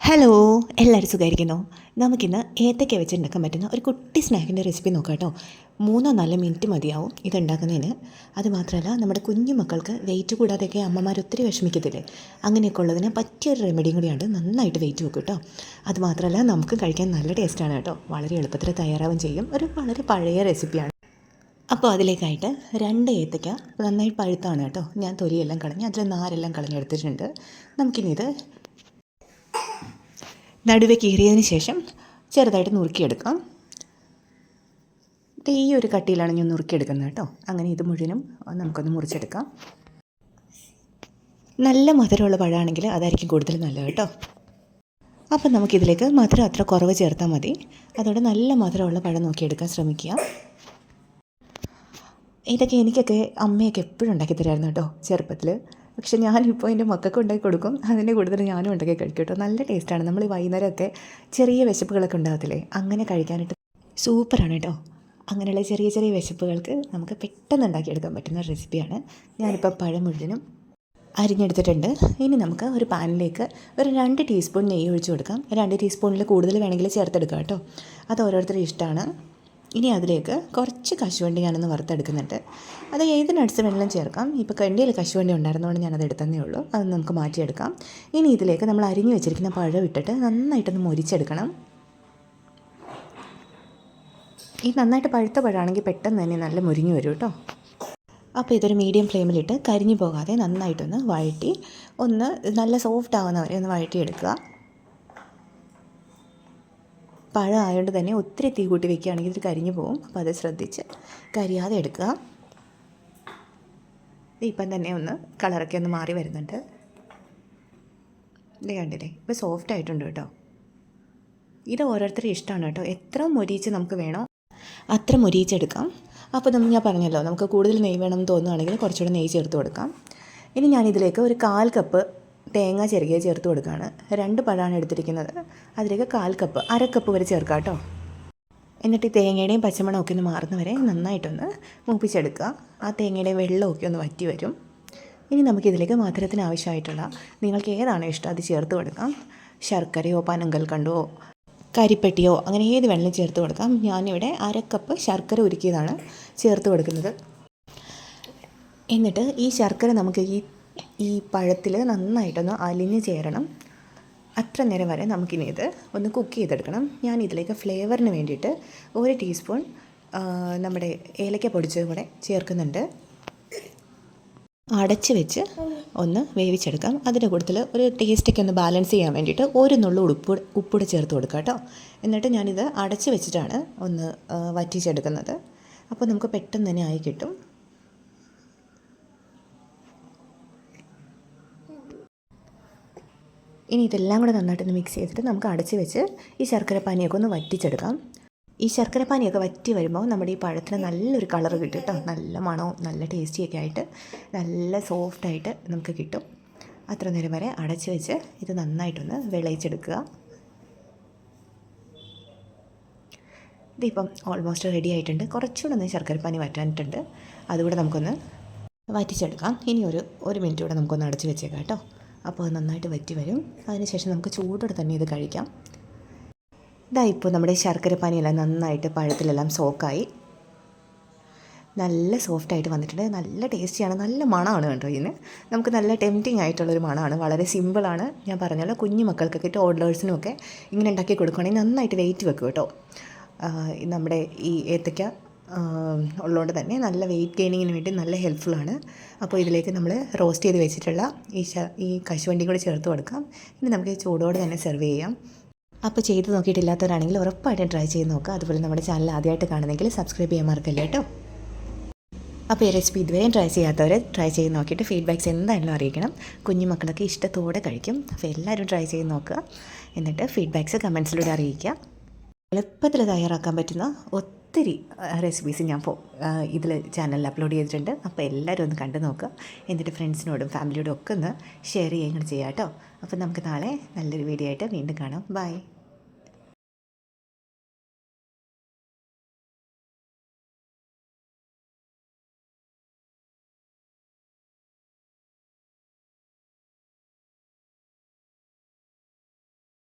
Hello എല്ലാവരും സുഖമായിരിക്കുന്നു. നമുക്കിന്ന് ഏത്തക്ക വെച്ചുണ്ടാക്കാൻ പറ്റുന്ന ഒരു കുട്ടി സ്നാക്കിന്റെ റെസിപ്പി നോക്കാം കേട്ടോ. മൂന്നോ നാലോ മിനിറ്റ് മതിയാവും ഇതുണ്ടാക്കുന്നതിന്. അത് മാത്രമല്ല നമ്മുടെ കുഞ്ഞു മക്കൾക്ക് വെയിറ്റ് കൂടാതെയൊക്കെ അമ്മമാർ ഒത്തിരി വിഷമിക്കത്തില്ലേ? അങ്ങനെയൊക്കെ ഉള്ളതിന് പറ്റിയൊരു റെമഡിയും കൂടിയാണ് നന്നായിട്ട് വെയിറ്റ് വെക്കും കേട്ടോ. അത് മാത്രമല്ല നമുക്ക് കഴിക്കാൻ നല്ല ടേസ്റ്റാണ് കേട്ടോ. വളരെ എളുപ്പത്തിൽ തയ്യാറാവും ചെയ്യും. ഒരു വളരെ പഴയ റെസിപ്പിയാണ് അപ്പോൾ അതിലേക്കായിട്ട് രണ്ട് ഏത്തക്ക നന്നായി പഴുത്താണ് കേട്ടോ. ഞാൻ തൊലിയെല്ലാം കളഞ്ഞ് അതിൽ നാരെല്ലാം കളഞ്ഞെടുത്തിട്ടുണ്ട്. നമുക്കിനി ഇത് നടുവെ കീറിയതിന് ശേഷം ചെറുതായിട്ട് നുറുക്കിയെടുക്കാം. ഈ ഒരു കട്ടിയിലാണ് ഞാൻ നുറുക്കിയെടുക്കുന്നത് കേട്ടോ. അങ്ങനെ ഇത് മുഴുവനും നമുക്കൊന്ന് മുറിച്ചെടുക്കാം. നല്ല മധുരമുള്ള പഴമാണെങ്കിൽ അതായിരിക്കും കൂടുതൽ നല്ലത് കേട്ടോ. അപ്പം നമുക്കിതിലേക്ക് മധുരം അത്ര കുറവ് ചേർത്താൽ മതി. അതോടെ നല്ല മധുരമുള്ള പഴം നോക്കിയെടുക്കാൻ ശ്രമിക്കുക. ഇതൊക്കെ എനിക്കൊക്കെ അമ്മയൊക്കെ എപ്പോഴും ഉണ്ടാക്കി തരായിരുന്നു കേട്ടോ ചെറുപ്പത്തിൽ പക്ഷെ ഞാനിപ്പോൾ എന്റെ മക്കൾക്ക് ഉണ്ടാക്കി കൊടുക്കും. അതിന്റെ കൂടുതൽ ഞാനും ഉണ്ടാക്കി കഴിക്കും കേട്ടോ. നല്ല ടേസ്റ്റാണ്. നമ്മൾ വൈകുന്നേരമൊക്കെ ചെറിയ വിശപ്പുകളൊക്കെ ഉണ്ടാകത്തില്ലേ? അങ്ങനെ കഴിക്കാനായിട്ട് സൂപ്പറാണ് കേട്ടോ. അങ്ങനെയുള്ള ചെറിയ ചെറിയ വിശപ്പുകൾക്ക് നമുക്ക് പെട്ടെന്ന് ഉണ്ടാക്കിയെടുക്കാൻ പറ്റുന്ന റെസിപ്പിയാണ്. ഞാനിപ്പോൾ പഴം മുഴുവനും അരിഞ്ഞെടുത്തിട്ടുണ്ട്. ഇനി നമുക്ക് ഒരു പാനിലേക്ക് ഒരു രണ്ട് ടീസ്പൂൺ നെയ്യ് ഒഴിച്ച് കൊടുക്കാം. രണ്ട് ടീസ്പൂണിൽ കൂടുതൽ വേണമെങ്കിൽ ചേർത്തെടുക്കാം കേട്ടോ. അത് ഓരോരുത്തരുടെ ഇഷ്ടമാണ്. ഇനി അതിലേക്ക് കുറച്ച് കശുവണ്ടി ഞാനൊന്ന് വറുത്തെടുക്കുന്നുണ്ട്. അത് ഏത് നട്ട്സ് വേണമെങ്കിലും ചേർക്കാം. ഇപ്പോൾ കണ്ടിയിൽ കശുവണ്ടി ഉണ്ടായിരുന്നതുകൊണ്ട് ഞാനത് എടുത്തതേ ഉള്ളൂ. അത് നമുക്ക് മാറ്റിയെടുക്കാം. ഇനി ഇതിലേക്ക് നമ്മൾ അരിഞ്ഞു വെച്ചിരിക്കുന്ന പഴം ഇട്ടിട്ട് നന്നായിട്ടൊന്ന് മൊരിച്ചെടുക്കണം. ഈ നന്നായിട്ട് പഴുത്ത പഴമാണെങ്കിൽ പെട്ടെന്ന് തന്നെ നല്ല മുരിഞ്ഞു വരും കേട്ടോ. അപ്പോൾ ഇതൊരു മീഡിയം ഫ്ലെയിമിലിട്ട് കരിഞ്ഞു പോകാതെ നന്നായിട്ടൊന്ന് വഴറ്റി ഒന്ന് നല്ല സോഫ്റ്റ് ആവുന്നവരെ ഒന്ന് വഴറ്റിയെടുക്കുക. പഴം ആയതുകൊണ്ട് തന്നെ ഒത്തിരി തീ കൂട്ടി വെക്കുകയാണെങ്കിൽ ഇത് കരിഞ്ഞു പോകും. അപ്പോൾ അത് ശ്രദ്ധിച്ച് കരിയാതെ എടുക്കുക. ഇപ്പം തന്നെ ഒന്ന് കളറൊക്കെ ഒന്ന് മാറി വരുന്നുണ്ട്. ഇത് കണ്ടില്ലേ? ഇപ്പോൾ സോഫ്റ്റ് ആയിട്ടുണ്ട് കേട്ടോ. ഇത് ഓരോരുത്തരും ഇഷ്ടമാണ് കേട്ടോ. എത്ര മൊരിയിച്ച് നമുക്ക് വേണോ അത്ര മൊരിയിച്ചെടുക്കാം അപ്പോൾ നമ്മൾ ഞാൻ പറഞ്ഞല്ലോ നമുക്ക് കൂടുതൽ നെയ്യ് വേണം എന്ന് തോന്നുകയാണെങ്കിൽ കുറച്ചുകൂടെ നെയ്യ് ചേർത്ത് കൊടുക്കാം. ഇനി ഞാനിതിലേക്ക് ഒരു കാൽ കപ്പ് തേങ്ങ ചെറുകിയ ചേർത്ത് കൊടുക്കുകയാണ് രണ്ട് പഴമാണ് എടുത്തിരിക്കുന്നത്. അതിലേക്ക് കാൽ കപ്പ് അര കപ്പ് വരെ ചേർക്കാം കേട്ടോ. എന്നിട്ട് ഈ തേങ്ങയുടെയും പച്ചമണമൊക്കെ ഒന്ന് മാറുന്നവരെ നന്നായിട്ടൊന്ന് മൂപ്പിച്ചെടുക്കുക. ആ തേങ്ങയുടെ വെള്ളമൊക്കെ ഒന്ന് വറ്റി വരും. ഇനി നമുക്കിതിലേക്ക് മധുരത്തിന് ആവശ്യമായിട്ടുള്ള നിങ്ങൾക്ക് ഏതാണോ ഇഷ്ടം അത് ചേർത്ത് കൊടുക്കാം. ശർക്കരയോ പനങ്കൽക്കണ്ടോ കരിപ്പെട്ടിയോ അങ്ങനെ ഏത് വെള്ളം ചേർത്ത് കൊടുക്കാം. ഞാനിവിടെ അര കപ്പ് ശർക്കര ഉരുക്കിയതാണ് ചേർത്ത് കൊടുക്കുന്നത്. എന്നിട്ട് ഈ ശർക്കര നമുക്ക് ഈ ഈ പഴത്തിൽ നന്നായിട്ടൊന്ന് അലിഞ്ഞ് ചേരണം. അത്ര നേരം വരെ നമുക്കിനി ഇത് ഒന്ന് കുക്ക് ചെയ്തെടുക്കണം. ഞാൻ ഇതിലേക്ക് ഫ്ലേവറിന് വേണ്ടിയിട്ട് ഒരു ടീസ്പൂൺ നമ്മുടെ ഏലക്ക പൊടിച്ചത് കൂടെ ചേർക്കുന്നുണ്ട്. അടച്ച് വെച്ച് ഒന്ന് വേവിച്ചെടുക്കാം. അതിന്റെ കൂട്ടത്തിൽ ഒരു ടേസ്റ്റൊക്കെ ഒന്ന് ബാലൻസ് ചെയ്യാൻ വേണ്ടിയിട്ട് ഒരു നുള്ളു ഉപ്പ് ഉപ്പൂടെ ചേർത്ത് കൊടുക്കാം കേട്ടോ. എന്നിട്ട് ഞാനിത് അടച്ച് വെച്ചിട്ടാണ് ഒന്ന് വറ്റിച്ചെടുക്കുന്നത്. അപ്പോൾ നമുക്ക് പെട്ടെന്ന് തന്നെ ആയി കിട്ടും. ഇനി ഇതെല്ലാം കൂടെ നന്നായിട്ടൊന്ന് മിക്സ് ചെയ്തിട്ട് നമുക്ക് അടച്ച് വെച്ച് ഈ ശർക്കര പാനിയൊക്കെ ഒന്ന് വറ്റിച്ചെടുക്കാം. ഈ ശർക്കര പാനിയൊക്കെ വറ്റി വരുമ്പോൾ നമ്മുടെ ഈ പഴത്തിന് നല്ലൊരു കളർ കിട്ടും കേട്ടോ നല്ല മണവും നല്ല ടേസ്റ്റിയൊക്കെ ആയിട്ട് നല്ല സോഫ്റ്റായിട്ട് നമുക്ക് കിട്ടും. അത്ര നേരം വരെ അടച്ച് വെച്ച് ഇത് നന്നായിട്ടൊന്ന് വിളയിച്ചെടുക്കുക. ഇതിപ്പം ഓൾമോസ്റ്റ് റെഡി ആയിട്ടുണ്ട്. കുറച്ചുകൂടെ ഒന്ന് ശർക്കര പാനി വറ്റാനിട്ടുണ്ട്. അതുകൂടെ നമുക്കൊന്ന് വറ്റിച്ചെടുക്കാം. ഇനി ഒരു ഒരു മിനിറ്റ് കൂടെ നമുക്കൊന്ന് അടച്ച് വെച്ചേക്കാം കേട്ടോ അപ്പോൾ അത് നന്നായിട്ട് വറ്റി വരും. അതിനുശേഷം നമുക്ക് ചൂടോടെ തന്നെ ഇത് കഴിക്കാം. ഇതാ ഇപ്പോൾ നമ്മുടെ ശർക്കര പാനിയെല്ലാം നന്നായിട്ട് പഴത്തിലെല്ലാം സോക്കായി. നല്ല സോഫ്റ്റായിട്ട് വന്നിട്ടുണ്ട്. നല്ല ടേസ്റ്റിയാണ്. നല്ല മണമാണ് കേട്ടോ ഇതിന്. നമുക്ക് നല്ല ടെംപ്റ്റിംഗ് ആയിട്ടുള്ളൊരു മണമാണ്. വളരെ സിമ്പിളാണ്. ഞാൻ പറഞ്ഞല്ലോ കുഞ്ഞു മക്കൾക്കൊക്കെ ടോഡ്ലേഴ്സിനും ഒക്കെ ഇങ്ങനെ ഉണ്ടാക്കി കൊടുക്കുകയാണെങ്കിൽ നന്നായിട്ട് വെയിറ്റ് വെക്കും കേട്ടോ. നമ്മുടെ ഈ ഏത്തയ്ക്ക ഉള്ളതുകൊണ്ട് തന്നെ നല്ല വെയിറ്റ് ഗെയിനിങ്ങിന് വേണ്ടി നല്ല ഹെൽപ്ഫുള്ളാണ് അപ്പോൾ ഇതിലേക്ക് നമ്മൾ റോസ്റ്റ് ചെയ്ത് വെച്ചിട്ടുള്ള ഈ ഈ കശുവണ്ടി കൂടി ചേർത്ത് കൊടുക്കാം. ഇനി നമുക്ക് ചൂടോടെ തന്നെ സെർവ് ചെയ്യാം. അപ്പോൾ ചെയ്ത് നോക്കിയിട്ടില്ലാത്തവരാണെങ്കിൽ ഉറപ്പായിട്ടും ട്രൈ ചെയ്ത് നോക്കുക. അതുപോലെ നമ്മുടെ ചാനൽ ആദ്യമായിട്ട് കാണുന്നെങ്കിൽ സബ്സ്ക്രൈബ് ചെയ്യാൻ മറക്കല്ലേ കേട്ടോ. അപ്പോൾ ഈ റെസിപ്പി ഇതുവരെയും ട്രൈ ചെയ്യാത്തവർ ട്രൈ ചെയ്ത് നോക്കിയിട്ട് ഫീഡ്ബാക്ക്സ് എന്തായാലും അറിയിക്കണം. കുഞ്ഞു മക്കളൊക്കെ ഇഷ്ടത്തോടെ കഴിക്കും. അപ്പോൾ എല്ലാവരും ട്രൈ ചെയ്ത് നോക്കുക. എന്നിട്ട് ഫീഡ്ബാക്ക്സ് കമൻസിലൂടെ അറിയിക്കുക. എളുപ്പത്തിൽ തയ്യാറാക്കാൻ പറ്റുന്ന ഒത്തിരി റെസിപ്പീസ് ഞാൻ ഇതിൽ ചാനലിൽ അപ്ലോഡ് ചെയ്തിട്ടുണ്ട്. അപ്പോൾ എല്ലാവരും ഒന്ന് കണ്ടു നോക്കുക എന്നിട്ട് ഫ്രണ്ട്സിനോടും ഫാമിലിയോടും ഒക്കെ ഒന്ന് ഷെയർ ചെയ്യുകയും ചെയ്യാം കേട്ടോ അപ്പോൾ നമുക്ക് നാളെ നല്ലൊരു വീഡിയോ ആയിട്ട് വീണ്ടും കാണാം. ബൈ